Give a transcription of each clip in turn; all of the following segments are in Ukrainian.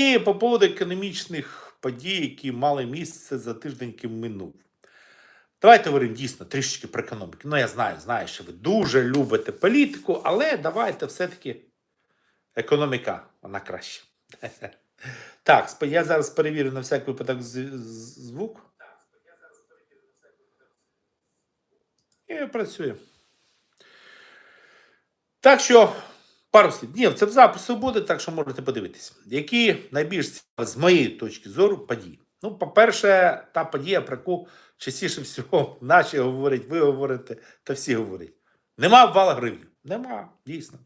І по поводу економічних подій, які мали місце за тиждень, який минув. Давайте говоримо дійсно трішечки про економіку. Ну, я знаю, знаю, що ви дуже любите політику, але давайте все-таки економіка, вона краще. Так, я зараз перевірю на всякий випадок звук. І працює. Так що, пару слів. Ні, це в запису буде, так що можете подивитися. Які найбільш з моєї точки зору, події. Ну, по-перше, та подія, про яку частіше всього наші говорять, ви говорите, та всі говорять. Нема вала гривні. Нема, дійсно.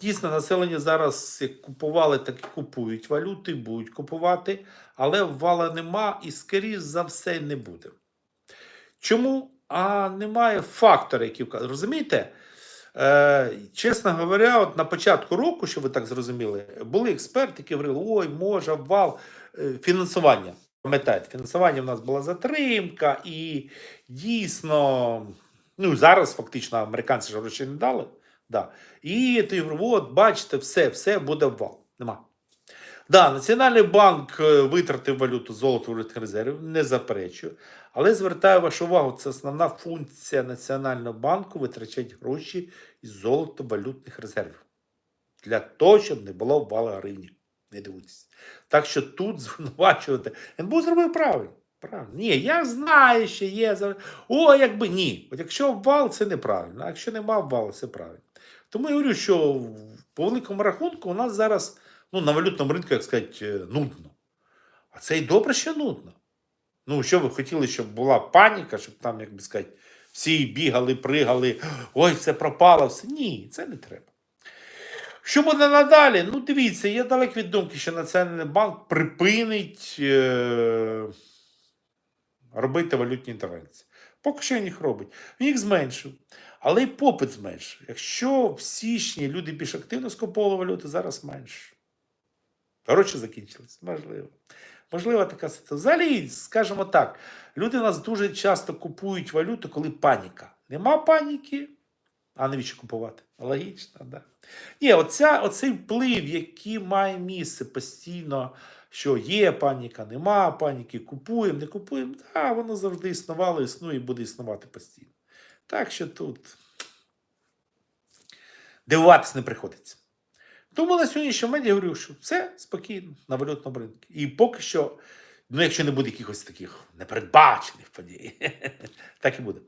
Дійсно, населення зараз як купували, так і купують валюти, будуть купувати, але вала нема і, скоріш за все, не буде. Чому? А немає фактора, який вказує. Розумієте? Е, чесно говоря, от на початку року, що ви так зрозуміли, були експерти, які говорили, ой, може, обвал е, фінансування. Пам'ятаєте, фінансування в нас була затримка, і дійсно, ну зараз фактично американці ж гроші не дали. Да. І ти говорив, от, бачите, все, все буде обвал. Нема. Да, Національний банк е, витратив валюту золото валютних резервів, не заперечую. Але звертаю вашу увагу, це основна функція Національного банку витрачати гроші із золото-валютних резервів. Для того, щоб не було вала гривні. Не дивуйтесь. Так що тут звинувачувати. НБУ зробив правильно. Правильно. Ні, я знаю, що є. О, якби ні. От якщо обвал, це неправильно. А якщо нема обвалу, це правильно. Тому я говорю, що по великому рахунку у нас зараз ну, на валютному ринку, як сказати, е, нудно. А це і добре, що нудно. Ну, що ви хотіли, щоб була паніка, щоб там, як би сказати, всі бігали, пригали, ой, все пропало, все. Ні, це не треба. Що буде надалі? Ну, дивіться, я далек від думки, що Національний банк припинить е- робити валютні інтервенції. Поки що їх робить. Він їх зменшив. Але й попит зменшив. Якщо в січні люди більш активно скуповували валюту, зараз менше. Гроші закінчились. Можливо. Можливо, така ситуація. Взагалі, скажімо так, люди нас дуже часто купують валюту, коли паніка. Нема паніки, а навіщо купувати? Логічно, так. Да. Ні, оця, оцей вплив, який має місце постійно, що є паніка, нема паніки, купуємо, не купуємо, да, воно завжди існувало, існує і буде існувати постійно. Так що тут дивуватись не приходиться. Тому на сьогоднішній момент я говорю, що все спокійно на валютному ринку. І поки що, ну якщо не буде якихось таких непередбачених подій, так і буде.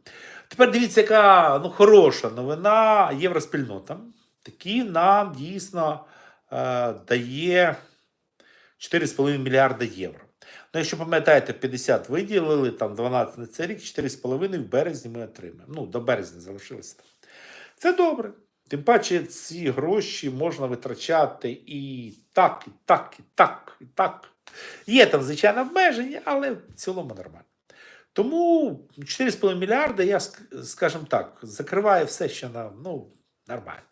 Тепер дивіться, яка ну, хороша новина Євроспільнота. Такі нам дійсно е, дає 4,5 мільярда євро. Ну, якщо пам'ятаєте, 50 виділили, там 12 на цей рік, 4,5 в березні ми отримаємо. Ну, до березня залишилося. Це добре. Тим паче ці гроші можна витрачати і так, і так, і так, і так. Є там, звичайно, обмеження, але в цілому нормально. Тому 4,5 мільярда, я скажімо так, закриває все, що нам ну, нормально.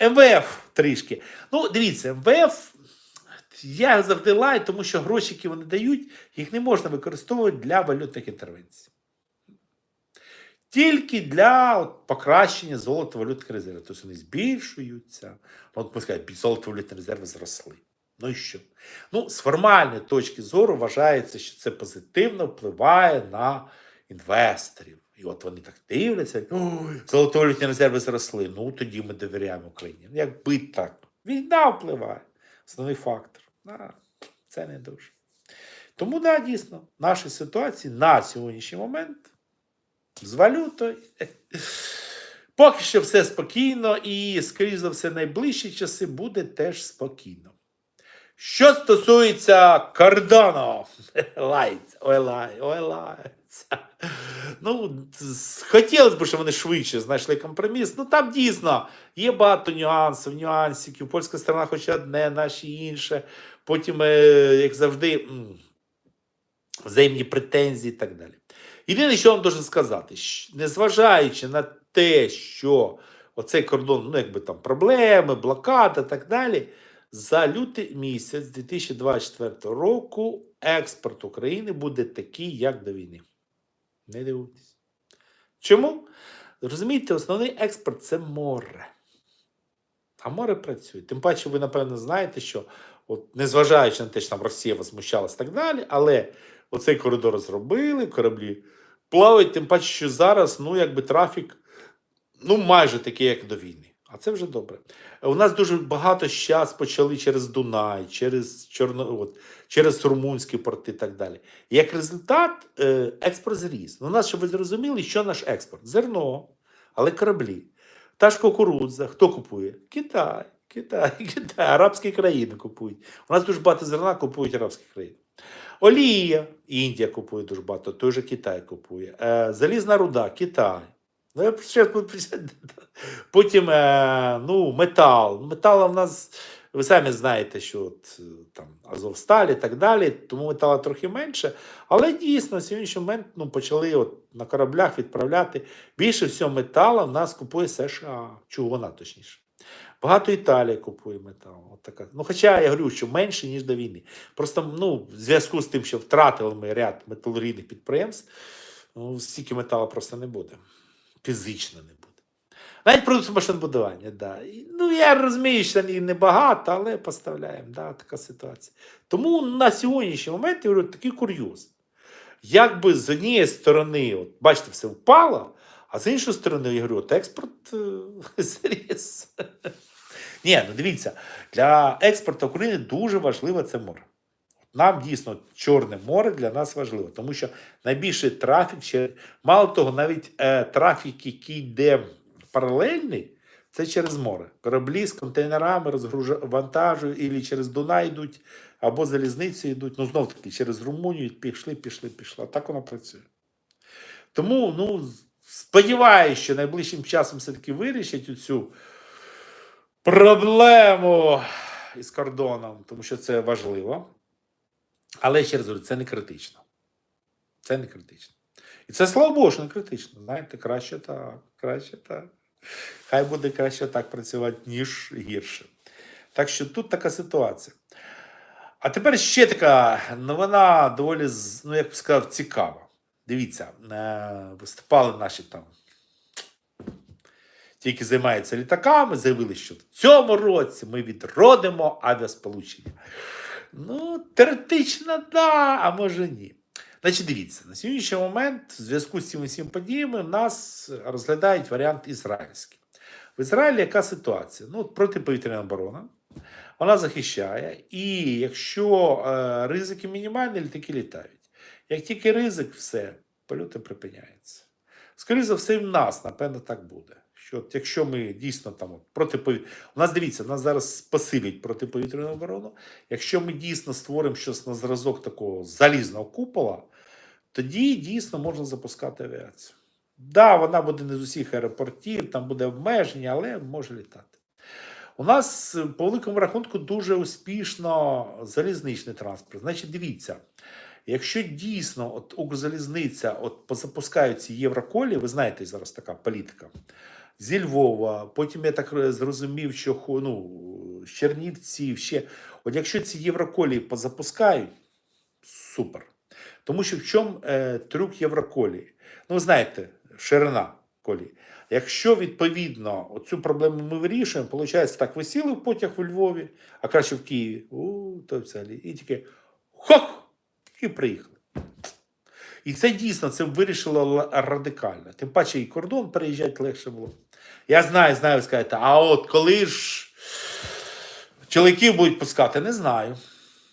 МВФ трішки. Ну, дивіться, МВФ я завжди лаю, тому що гроші, які вони дають, їх не можна використовувати для валютних інтервенцій. Тільки для от, покращення золото-валютних резервів. Тобто вони збільшуються. От, ми сказати, золото-валютні резерви зросли. Ну і що? Ну, з формальної точки зору вважається, що це позитивно впливає на інвесторів. І от вони так дивляться, золотовалютні резерви зросли. Ну, тоді ми довіряємо Україні. Ну, Якби так. Війна впливає. Основний фактор. А, це не дуже. Тому, да, дійсно, в нашій ситуації на сьогоднішній момент з валютою. Поки що все спокійно, і, скоріш за все, найближчі часи буде теж спокійно. Що стосується кордону, лається, ой, лай, ой, лається. Ну, хотілося б, щоб вони швидше знайшли компроміс. Ну там дійсно є багато нюансів, нюансиків. Польська сторона хоче одне, наші інше. Потім, е, як завжди, взаємні претензії і так далі. Єдине, що вам дуже сказати, незважаючи на те, що оцей кордон, ну якби там проблеми, блокада і так далі, за лютий місяць 2024 року експорт України буде такий, як до війни. Не дивуйтесь. Чому? Розумієте, основний експорт це море. А море працює. Тим паче, ви, напевно, знаєте, що от, незважаючи на те, що там Росія возмущалась і так далі, але оцей коридор зробили, кораблі плавають, тим паче, що зараз ну, якби трафік ну, майже такий, як до війни. А це вже добре. У нас дуже багато зараз почали через Дунай, через Чорно, от, через румунські порти і так далі. Як результат, е, експорт зріс. Ну, у нас, щоб ви зрозуміли, що наш експорт? Зерно, але кораблі. Та ж кукурудза, хто купує? Китай, Китай, Китай, арабські країни купують. У нас дуже багато зерна купують арабські країни. Олія, Індія купує дуже багато, той же Китай купує. Е, залізна руда, Китай. Ну, я ще Потім е, ну, метал. Метал в нас, ви самі знаєте, що от, е, там Азовсталь і так далі, тому метала трохи менше. Але дійсно, на сьогоднішній момент ну, почали от, на кораблях відправляти. Bільше всього металу в нас купує США. Чого вона точніше. Багато Італія купує метал. От така. Ну, хоча я говорю, що менше, ніж до війни. Просто ну, в зв'язку з тим, що втратили ми ряд металургійних підприємств, ну, стільки металу просто не буде. Фізично не буде. Навіть продукти машинобудування, да. Ну, я розумію, що і небагато, але поставляємо. Да, така ситуація. Тому на сьогоднішній момент я говорю, такий курйоз. Якби з однієї сторони, от, бачите, все впало, а з іншої сторони, я говорю, от експорт е, зріс. Ні, ну дивіться, для експорту України дуже важливо це море. Нам дійсно Чорне море для нас важливо, тому що найбільший трафік, ще, мало того, навіть е, трафік, який йде паралельний, це через море. Кораблі з контейнерами розвантажують, або через Дунай йдуть, або залізницею йдуть. Ну, знов таки, через Румунію пішли, пішли, пішли. Так воно працює. Тому, ну, сподіваюся, що найближчим часом все-таки вирішать цю проблему із кордоном, тому що це важливо. Але ще раз говорю, це не критично. Це не критично. І це слава Богу, що не критично. Знаєте, краще так, краще так. Хай буде краще так працювати, ніж гірше. Так що тут така ситуація. А тепер ще така новина доволі, ну, як би сказав, цікава. Дивіться, е, виступали наші там, ті, які займаються літаками, заявили, що в цьому році ми відродимо авіасполучення. Ну, теоретично, да, а може ні. Значить, дивіться, на сьогоднішній момент, в зв'язку з цими всіма подіями, нас розглядають варіант ізраїльський. В Ізраїлі яка ситуація? Ну, протиповітряна оборона, вона захищає, і якщо е, ризики мінімальні, літаки літають. Як тільки ризик, все, польоти припиняються. Скоріше за все, в нас, напевно, так буде. Що от якщо ми дійсно там от. У нас дивіться, у нас зараз посилять протиповітряну оборону. Якщо ми дійсно створимо щось на зразок такого залізного купола, тоді дійсно можна запускати авіацію. Да, вона буде не з усіх аеропортів, там буде обмеження, але може літати. У нас по великому рахунку дуже успішно залізничний транспорт. Значить, дивіться, якщо дійсно от Укрзалізниця от позапускають ці євроколі, ви знаєте, зараз така політика. Зі Львова, потім я так зрозумів, що ну, з Чернівців ще. От якщо ці євроколії позапускають, супер. Тому що в чому е, трюк Євроколії? Ну, ви знаєте, ширина колії. Якщо відповідно цю проблему ми вирішуємо, виходить, так ви сіли в потяг у Львові, а краще в Києві, у, то взагалі, і тільки хок! І приїхали. І це дійсно це вирішило радикально. Тим паче і кордон переїжджати легше було. Я знаю, знаю, ви скажете, а от коли ж чоловіків будуть пускати, не знаю.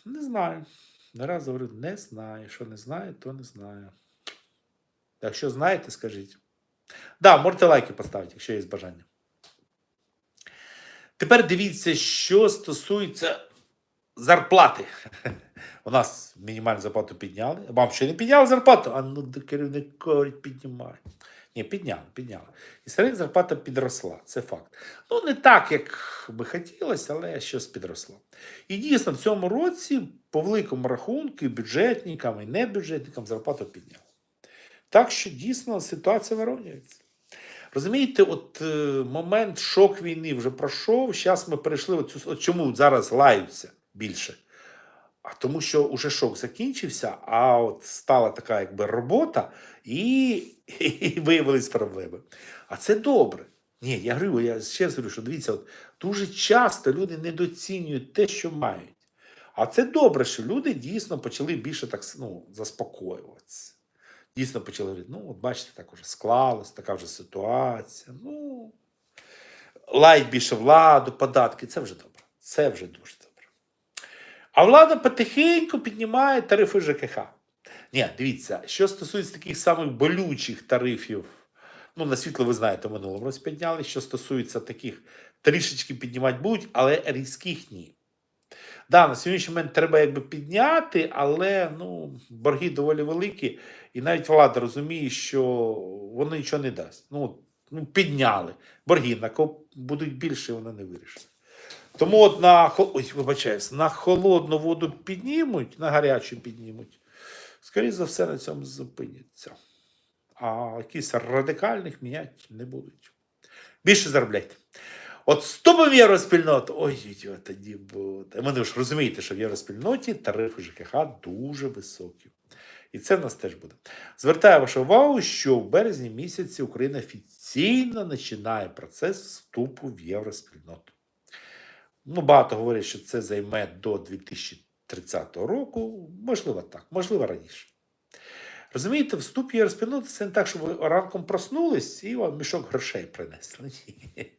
Не знаю. Не говорю, не знаю. Що не знаю, то не знаю. Якщо знаєте, скажіть. Да, можете лайки поставити, якщо є бажання. Тепер дивіться, що стосується зарплати. У нас мінімальну зарплату підняли. Вам ще не підняли зарплату? А ну до керівник говорить. Ні, підняли, підняли. І середня зарплата підросла. Це факт. Ну, не так, як би хотілося, але щось підросло. І дійсно, в цьому році, по великому рахунку, і бюджетникам, і небюджетникам зарплату підняли. Так що дійсно ситуація вирівнюється. Розумієте, от е, момент шок війни вже пройшов. Зараз ми перейшли в цю. От чому зараз лаються більше? А тому, що вже шок закінчився, а от стала така якби робота, і, і виявились проблеми. А це добре. Ні, я говорю, я ще говорю, що дивіться, от дуже часто люди недооцінюють те, що мають. А це добре, що люди дійсно почали більше так ну, заспокоюватися. Дійсно почали говорити, ну, от бачите, так уже склалось, така вже ситуація. Ну, лайк більше владу, податки. Це вже добре. Це вже дуже. А влада потихеньку піднімає тарифи ЖКХ. Ні, дивіться, що стосується таких самих болючих тарифів, ну, на світло, ви знаєте, в минулому році підняли. Що стосується таких, трішечки піднімати будуть, але різких ні. Да, на сьогоднішній момент треба якби підняти, але ну, борги доволі великі, і навіть влада розуміє, що воно нічого не дасть. Ну, ну підняли. Борги на будуть більше, воно не вирішить. Тому от на, ой, вибачаюсь, на холодну воду піднімуть, на гарячу піднімуть. Скоріше за все, на цьому зупиняться. А якісь радикальних міняти не будуть. Більше заробляйте. От вступимо в євроспільноту. Ой, ой, тоді буде. Ви ж розумієте, що в євроспільноті тарифи ЖКХ дуже високі. І це в нас теж буде. Звертаю вашу увагу, що в березні місяці Україна офіційно починає процес вступу в євроспільноту. Ну, багато говорять, що це займе до 2030 року. Можливо, так, можливо, раніше. Розумієте, вступ в євроспільноту це не так, що ви ранком проснулись і вам мішок грошей принесли.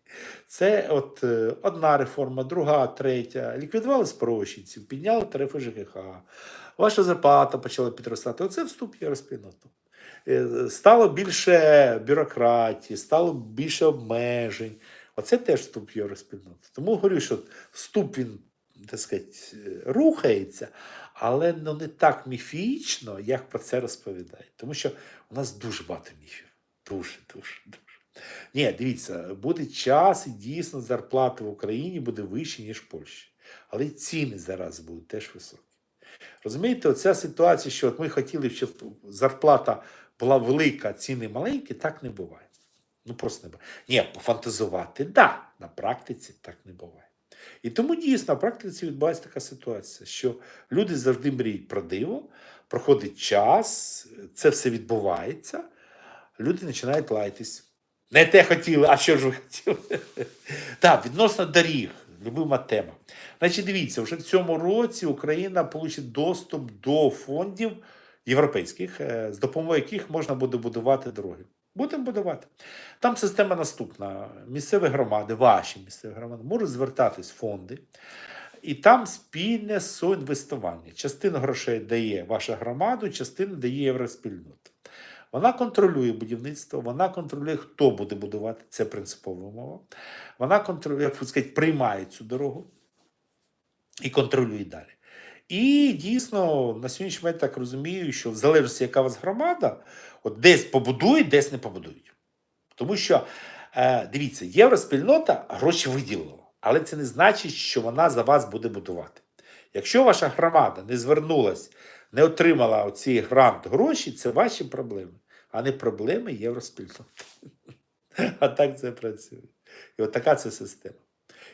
Це от е, одна реформа, друга, третя. Ліквідували спрощенців, підняли тарифи ЖКХ, ваша зарплата почала підростати. Оце вступ в євроспільноту. Е, Стало більше бюрократії, стало більше обмежень. Оце теж вступ в євроспільноту. Тому говорю, що вступ він, так сказати, рухається, але ну, не так міфічно, як про це розповідають. Тому що у нас дуже багато міфів. Дуже, дуже, дуже. Ні, дивіться, буде час і дійсно зарплата в Україні буде вища, ніж в Польщі. Але ціни зараз будуть теж високі. Розумієте, оця ситуація, що от ми хотіли, щоб зарплата була велика, ціни маленькі, так не буває. Ну просто не буває. Ні, пофантазувати, так, да, на практиці так не буває. І тому дійсно на практиці відбувається така ситуація, що люди завжди мріють про диво, проходить час, це все відбувається, люди починають лайтись. Не те хотіли, а що ж ви хотіли? Так, відносно доріг, любима тема. Значить, дивіться, вже в цьому році Україна получить доступ до фондів європейських, е, з допомогою яких можна буде будувати дороги. Будемо будувати. Там система наступна: місцеві громади, ваші місцеві громади можуть звертатись в фонди, і там спільне соінвестування. Частину грошей дає ваша громада, частину дає євроспільнота. Вона контролює будівництво, вона контролює, хто буде будувати. Це принципова умова. Вона контролює, як сказати, приймає цю дорогу і контролює далі. І дійсно на сьогоднішній момент так розумію, що в залежності, яка у вас громада, от десь побудують, десь не побудують. Тому що, е, дивіться, євроспільнота гроші виділила, але це не значить, що вона за вас буде будувати. Якщо ваша громада не звернулась, не отримала оці грант гроші, це ваші проблеми, а не проблеми євроспільноти. А так це працює. І от така це система.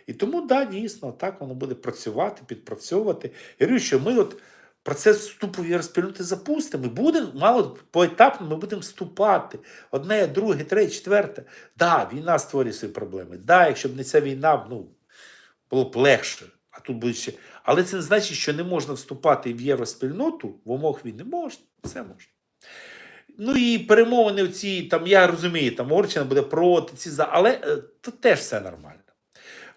І тому, да, дійсно, так воно буде працювати, підпрацьовувати. Я говорю, що ми от процес вступу в євроспільноти запустимо, і будемо мало поетапно ми будемо вступати. Одне, друге, третє, четверте. Да, війна створює свої проблеми. Да, якщо б не ця війна, ну, було б легше. А тут буде ще. Але це не значить, що не можна вступати в євроспільноту в умовах війни. Можна, все можна. Ну і перемовини ці, там, я розумію, там Орчина буде проти, ці за, але е, то теж все нормально.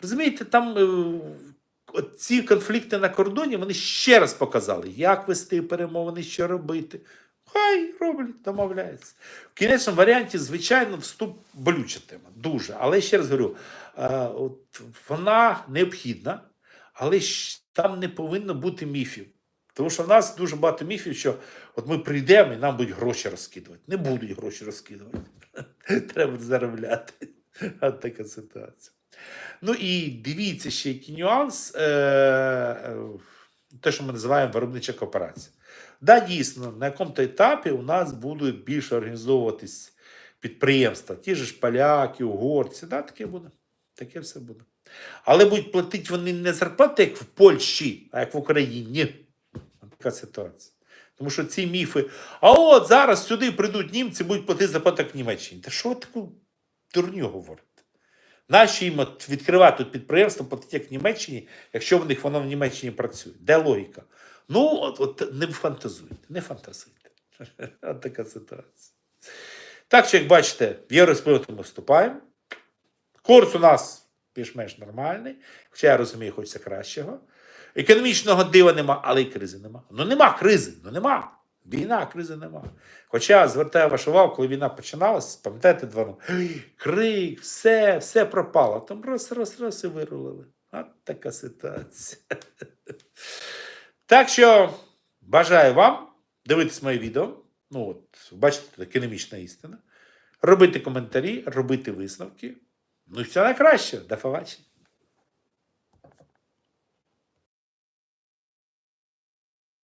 Розумієте, там е, ці конфлікти на кордоні вони ще раз показали, як вести перемовини, що робити. Хай роблять, домовляються. В кінечному варіанті, звичайно, вступ болюча тема. Дуже. Але ще раз говорю, е, от вона необхідна, але ж там не повинно бути міфів. Тому що в нас дуже багато міфів, що от ми прийдемо і нам будуть гроші розкидувати. Не будуть гроші розкидувати. Треба заробляти. Така ситуація. Ну і дивіться ще який нюанс, е, е, те, що ми називаємо виробнича кооперація. Да, дійсно, на якому-то етапі у нас будуть більше організовуватись підприємства, ті ж поляки, угорці, да, таке буде. Таке все буде. Але будуть платити вони не зарплати, як в Польщі, а як в Україні. Така ситуація. Тому що ці міфи, а от зараз сюди прийдуть німці, будуть платити зарплату як в Німеччині. Та що ви таку дурню говорите? Нащо їм відкривати тут підприємство, як в Німеччині, якщо в них воно в Німеччині працює? Де логіка? Ну, от, от не фантазуйте, не фантазуйте. От така ситуація. Так що, як бачите, в євроспільноту ми вступаємо. Курс у нас більш-менш нормальний, хоча я розумію, хочеться кращого. Економічного дива нема, але й кризи нема. Ну нема кризи, ну нема. Війна, кризи нема. Хоча звертаю вашу увагу, коли війна починалась, пам'ятаєте два Крик, все, все пропало. Там раз, раз, раз і вирулили. От така ситуація. Так що бажаю вам дивитись моє відео. Ну, от, бачите, економічна істина. Робити коментарі, робити висновки. Ну все найкраще. До побачення.